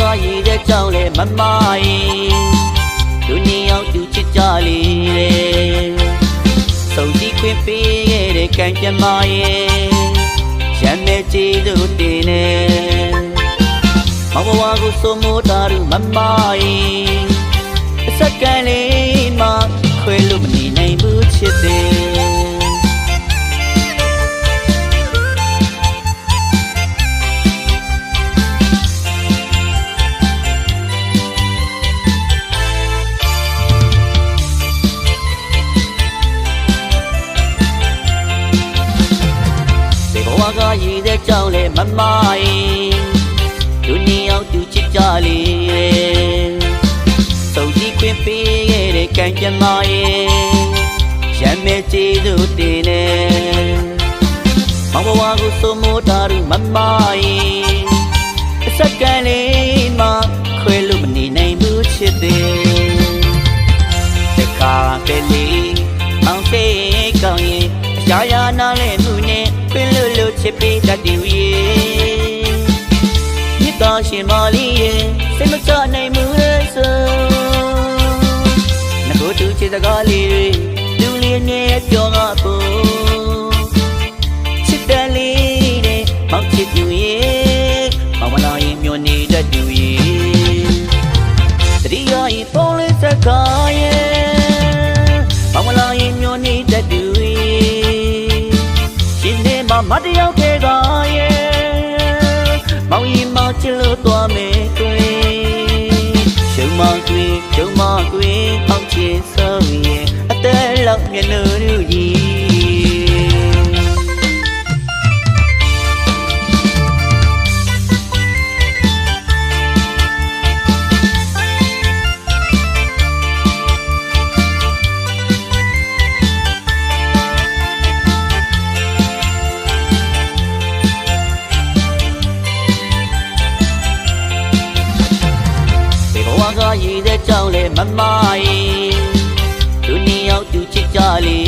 ကရည်တဲ့ကြောင့်လဲမမိုင်းလူနေအောင်သူချစ်ကြလေစုံကြည့်ခွင့်ပေးခဲ့တဲ့ကံကြမ္မာရဲ့ရမ်းမဲ့ကြည်သူတင်နေမဘဝကိုစုံမတာရမမိုင်းစက္ကန့်လေးမှခွဲလို့မနေနိုင်ဘူးချစ်တယ် ကရည်တဲ့ကြောင့်လေမမရင်သူနှစ်ယောက်သူချစ်ကြလေစုံကြည့်ခွင့်ပေးခဲ့တဲ့ကံကြမ္မာရဲ့ရမ်းမဲ့ကျေးဇူးတင်နေမောင်ဘဝကိုစုံမိုးတာရူမမရင်အစက္ကန့်လေးမှခွဲလို့မနေနိုင်ဘူးချစ်တယ်တခါပဲလေ စ်ပေးတတ်တယ်ဝေမြစ်တော်ရှင်မလေးရဲ့စိတ်မချနိုင်မှုရဲ့ဆိုငါတို့တူချစ်စကားလေးတွေလူလေးနဲ့ပြောငါဖို့ချစ်တယ်လေးတဲ့မောင်ချစ်သူရဲ့မောင်မလာရင်မျောနေတတ်သူရဲ့တတိယဤပုံလေးစကားရဲ့ဘာမလာရင်မျောနေတတ်သူရဲ့ရှင်နေမှာမတယောက်တည်းကရဲ့ ချစ်လို့သွားမယ်ကွယ်ရှုံမကွယ်ရှုံမကွယ်အောင်ချစ်ဆုံးရဲ့အသက်လောက်မျက်နှာ ကြီးဒီဘဝကရည်တဲ့ကြောင့်လေမမရင်သူနှစ်ယောက်သူချစ်ကြလေ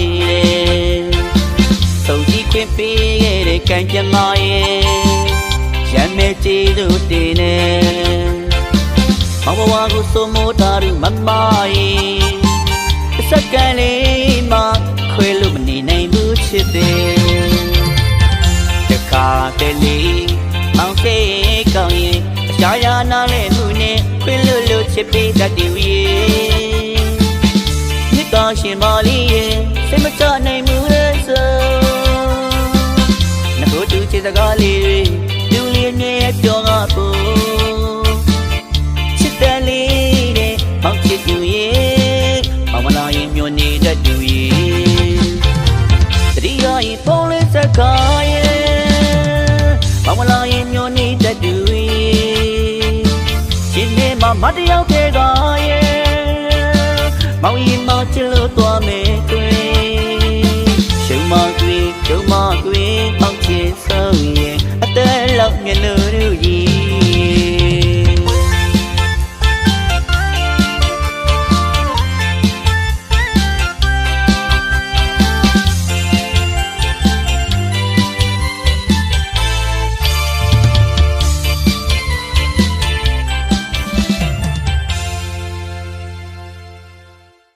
စုံကြည့်ခွင့်ပေးခဲ့တဲ့ကံကြမ္မာရဲ့ရမ်းမဲ့ကျေးဇူးတင်နေမောင်ဘဝကိုစုံမိုးတာရူမမရင်အစက္ကန့်လေးမှခွဲလို့မနေနိုင်ဘူးချစ်တယ်တခါတလေ စ်ပေးတတ်တယ်ဝေမြစ်တော်ရှင်မလေးရဲ့စိတ်မချနိုင်မှုရဲ့ဆိုငါတို့တူချစ်စကားလေးတွေလူလေးနဲ့ပြောငါဖို့ချစ်တယ်လေးတဲ့မောင်ချစ်သူရဲ့မောင်မလာရင်မျောနေတတ်သူရဲ့တတိယဤပုံလေးစကားရဲ့ဘာမလာရင်ညိုနေတတ်သူရဲ့ရှင်နေမှာမတယောက် ချစ်လို့သွားမယ်ကွယ်ရှုံမကွယ်ရှုံမကွယ်အောင်ချစ်ဆုံးရဲ့အသက်လောက်မြလို့